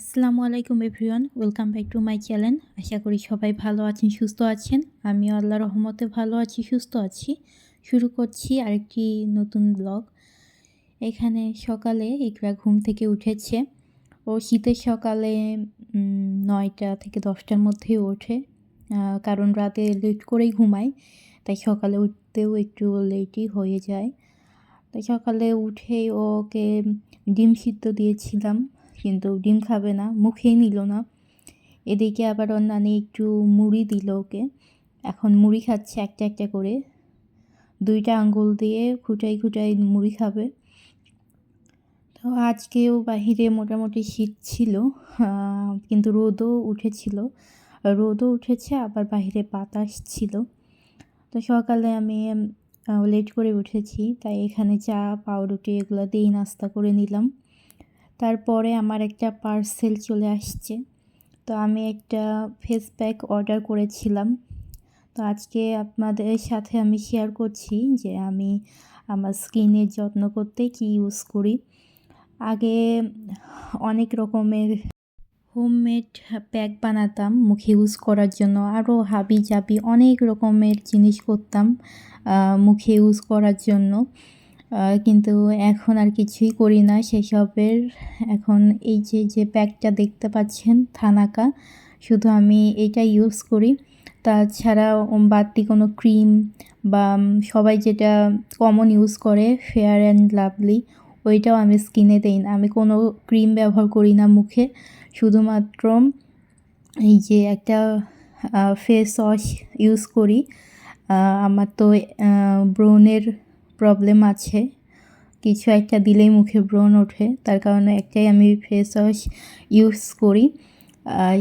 আসসালামু আলাইকুম, everyone. Welcome back to my channel. আশা করি সবাই ভালো আছেন, সুস্থ আছেন। আমি আল্লাহ রহমতে ভালো আছি, সুস্থ আছি। শুরু করছি আরেকটি নতুন ব্লগ। এখানে সকালে ইকরা ঘুম থেকে উঠেছে। ও শীতের সকালে নয়টা থেকে দশটার মধ্যে ওঠে। কারণ রাতে লেট করেই ঘুমায়। তাই সকালে উঠতেও একটু লেটই হয়ে যায়। তাই সকালে উঠেই ওকে ডিম সিদ্ধ দিয়েছিলাম। কিন্তু ডিম খাবে না, মুখেই নিল না। এদিকে আবার ওর নানি একটু মুড়ি দিল ওকে। এখন মুড়ি খাচ্ছে একটা একটা করে। দুইটা আঙ্গুল দিয়ে খুঁটাই খুঁটাই মুড়ি খাবে। তো আজকেও বাহিরে মোটামুটি শীত ছিল কিন্তু রোদও উঠেছিল। রোদও উঠেছে, আবার বাহিরে বাতাস ছিল। তো সকালে আমি লেট করে উঠেছি, তাই এখানে চা, পাউরুটি এগুলো দিয়েই নাস্তা করে নিলাম। তারপরে আমার একটা পার্সেল চলে আসছে। তো আমি একটা ফেস প্যাক অর্ডার করেছিলাম। তো আজকে আপনাদের সাথে আমি শেয়ার করছি যে আমি আমার স্কিনের যত্ন করতে কি ইউজ করি। আগে অনেক রকমের হোমমেড প্যাক বানাতাম মুখে ইউজ করার জন্য। আরও হাবি জাবি অনেক রকমের জিনিস করতাম মুখে ইউজ করার জন্য। কিন্তু এখন আর কিছুই করি না সেসবের। এখন এই যে যে প্যাকটা দেখতে পাচ্ছেন, থানাকা, শুধু আমি এটা ইউজ করি। তাছাড়া বাড়তি কোনো ক্রিম বা সবাই যেটা কমন ইউজ করে ফেয়ার অ্যান্ড লাভলি ওইটাও আমি স্কিনে দেই না। আমি কোনো ক্রিম ব্যবহার করি না মুখে। শুধুমাত্র এই যে একটা ফেস ওয়াশ ইউজ করি। আমার তো ব্রণের প্রবলেম আছে। কিছু একটা দিলেই মুখে ব্রণ ওঠে। তার কারণে একটাই আমি ফেস ওয়াশ ইউজ করি।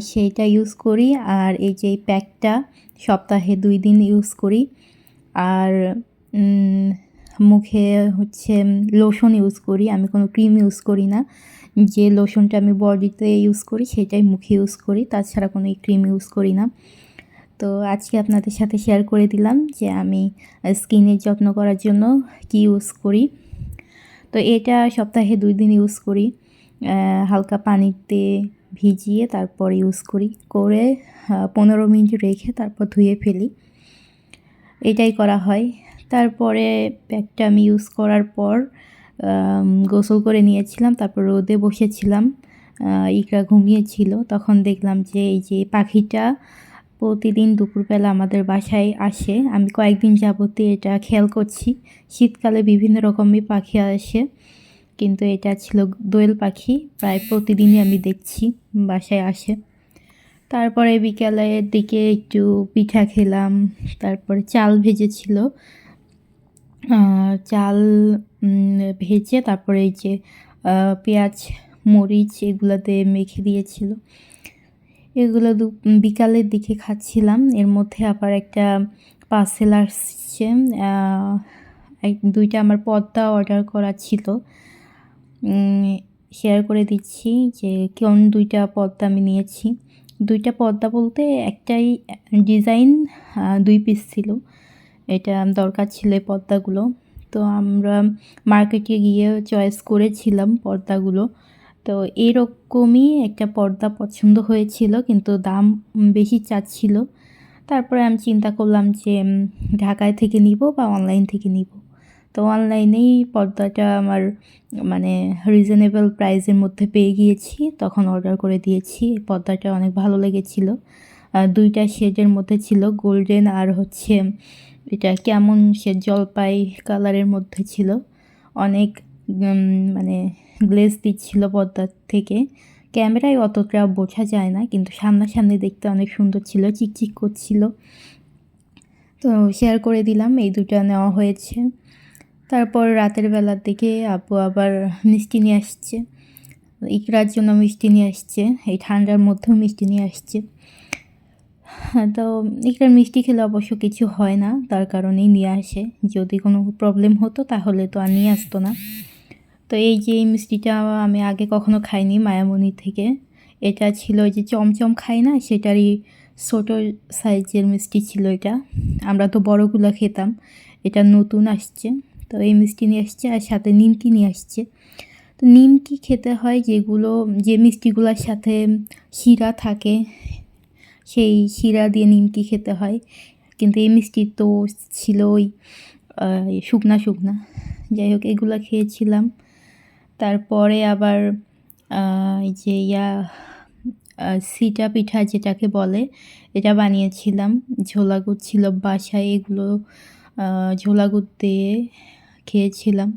সেইটা ইউজ করি। আর এই যে প্যাকটা সপ্তাহে দুই দিন ইউজ করি। আর মুখে হচ্ছে লোশন ইউজ করি। আমি কোনো ক্রিম ইউজ করি না। যে লোশনটা আমি বডিতে ইউজ করি, সেটাই মুখে ইউজ করি। তাছাড়া কোনো ক্রিম ইউজ করি না। তো আজকে আপনাদের সাথে শেয়ার করে দিলাম যে আমি স্কিনের যত্ন করার জন্য কি ইউজ করি। তো এটা সপ্তাহে দুই দিন ইউজ করি। হালকা পানিতে ভিজিয়ে তারপর ইউজ করি। করে পনেরো মিনিট রেখে তারপর ধুয়ে ফেলি। এটাই করা হয়। তারপরে প্যাকটা আমি ইউজ করার পর গোসল করে নিয়েছিলাম। তারপর রোদে বসেছিলাম। ইকরা ঘুমিয়েছিল। তখন দেখলাম যে এই যে পাখিটা প্রতিদিন দুপুরবেলা আমাদের বাসায় আসে। আমি কয়েকদিন যাবতীয় এটা খেয়াল করছি। শীতকালে বিভিন্ন রকমের পাখি আসে, কিন্তু এটা ছিল দোয়েল পাখি। প্রায় প্রতিদিনই আমি দেখছি বাসায় আসে। তারপরে বিকেলের দিকে একটু পিঠা খেলাম, তারপরে চাল ভেজেছিল। চাল ভেজে তারপরে এই যে পেঁয়াজ, মরিচ এগুলোতে মেখে দিয়েছিল। এগুলো দু বিকালের দিকে খাচ্ছিলাম। এর মধ্যে আবার একটা পার্সেল আসছে দুইটা আমার পর্দা অর্ডার করা ছিল। শেয়ার করে দিচ্ছি যে কোন দুইটা পর্দা আমি নিয়েছি। দুইটা পর্দা বলতে একটাই ডিজাইন দুই পিস ছিল। এটা দরকার ছিল পর্দাগুলো তো আমরা মার্কেটে গিয়ে চয়েস করেছিলাম পর্দাগুলো তো এরকমই একটা পর্দা পছন্দ হয়েছিল, কিন্তু দাম বেশি চাচ্ছিল। তারপরে আমি চিন্তা করলাম যে ঢাকায় থেকে নিব বা অনলাইন থেকে নিব? তো অনলাইনেই পর্দাটা আমার মানে রিজনেবল প্রাইসের মধ্যে পেয়ে গিয়েছি। তখন অর্ডার করে দিয়েছি, পর্দাটা অনেক ভালো লেগেছিল। দুইটা শেডের মধ্যে ছিল গোল্ডেন আর হচ্ছে, এটা কেমন সে জলপাই কালারের মধ্যে ছিল। অনেক মানে গ্লেজ দিচ্ছিল পর্দার থেকে। ক্যামেরায় অতটা বোঝা যায় না, কিন্তু সামনাসামনি দেখতে অনেক সুন্দর ছিল, চিকচিক করছিল। তো শেয়ার করে দিলাম, এই দুটো নেওয়া হয়েছে। তারপর রাতের বেলার দিকে আপু আবার মিষ্টি নিয়ে আসছে। ইকরার জন্য মিষ্টি নিয়ে আসছে, এই ঠান্ডার মধ্যেও মিষ্টি নিয়ে আসছে। তো ইকরার মিষ্টি খেলে অবশ্য কিছু হয় না, তার কারণেই নিয়ে আসে। যদি কোনো প্রবলেম হতো তাহলে তো আর নিয়ে আসতো না। তো এই যে এই মিষ্টিটা আমি আগে কখনো খাইনি মায়ামণি থেকে। এটা ছিল যে চমচম খাই না, সেটারই ছোটো সাইজের মিষ্টি ছিল এটা। আমরা তো বড়গুলো খেতাম, এটা নতুন আসছে। তো এই মিষ্টি নিয়ে আসছে আর সাথে নিমকি নিয়ে আসছে। তো নিমকি খেতে হয় যেগুলো, যে মিষ্টিগুলোর সাথে শিরা থাকে, সেই শিরা দিয়ে নিমকি খেতে হয়। কিন্তু এই মিষ্টি তো ছিল ওই শুকনা শুকনা। যাই হোক, এগুলো খেয়েছিলাম। তারপরে আবার যে ইয়া সিটা পিঠা যেটাকে বলে এটা বানিয়েছিলাম। ঝোলা গুড় ছিল বাসায় এগুলো আহ, ঝোলা গুড় দিয়ে খেয়েছিলাম।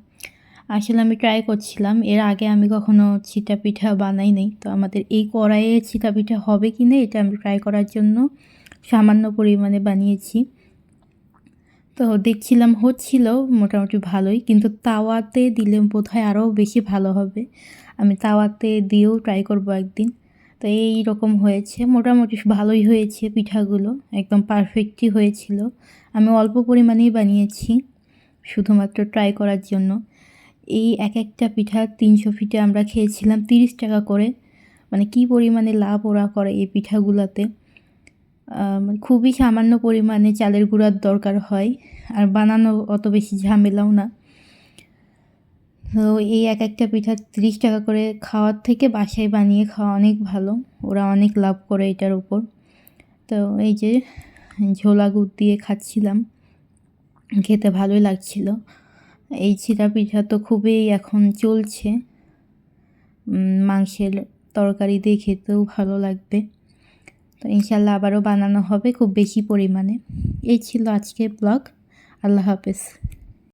আসলে আমি ট্রাই করছিলাম। এর আগে আমি কখনো চিটা পিঠা বানাই নাই। তো আমাদের এই কড়াইয়ে চিটা পিঠা হবে কি না এটা আমি ট্রাই করার জন্য সামান্য পরিমাণে বানিয়েছি। তো দেখছিলাম হচ্ছিল মোটামুটি ভালোই, কিন্তু তাওয়াতে দিলে বোধ হয় আরও বেশি ভালো হবে। আমি তাওয়াতে দিয়েও ট্রাই করব একদিন। তো এই রকম হয়েছে, মোটামুটি ভালোই হয়েছে পিঠাগুলো, একদম পারফেক্টই হয়েছিল। আমি অল্প পরিমাণেই বানিয়েছি, শুধুমাত্র ট্রাই করার জন্য। এই এক একটা পিঠা তিনশো ফিটে আমরা খেয়েছিলাম তিরিশ টাকা করে। মানে কী পরিমাণে লাভ ওরা করে এই পিঠাগুলোতে। খুবই সামান্য পরিমাণে চালের গুঁড়ার দরকার হয়, আর বানানো অত বেশি ঝামেলাও না। তো এই এক একটা পিঠা তিরিশ টাকা করে খাওয়ার থেকে বাসায় বানিয়ে খাওয়া অনেক ভালো, ওরা অনেক লাভ করে এটার উপর। তো এই যে ঝোলা গুড় দিয়ে খাচ্ছিলাম, খেতে ভালোই লাগছিল। এই চিরা পিঠা তো খুবই এখন চলছে মাংসের তরকারি দিয়ে খেতেও ভালো লাগবে। তো ইনশাল্লাহ আবারও বানানো হবে খুব বেশি পরিমাণে। এই ছিল আজকের ব্লগ। আল্লাহ হাফেজ।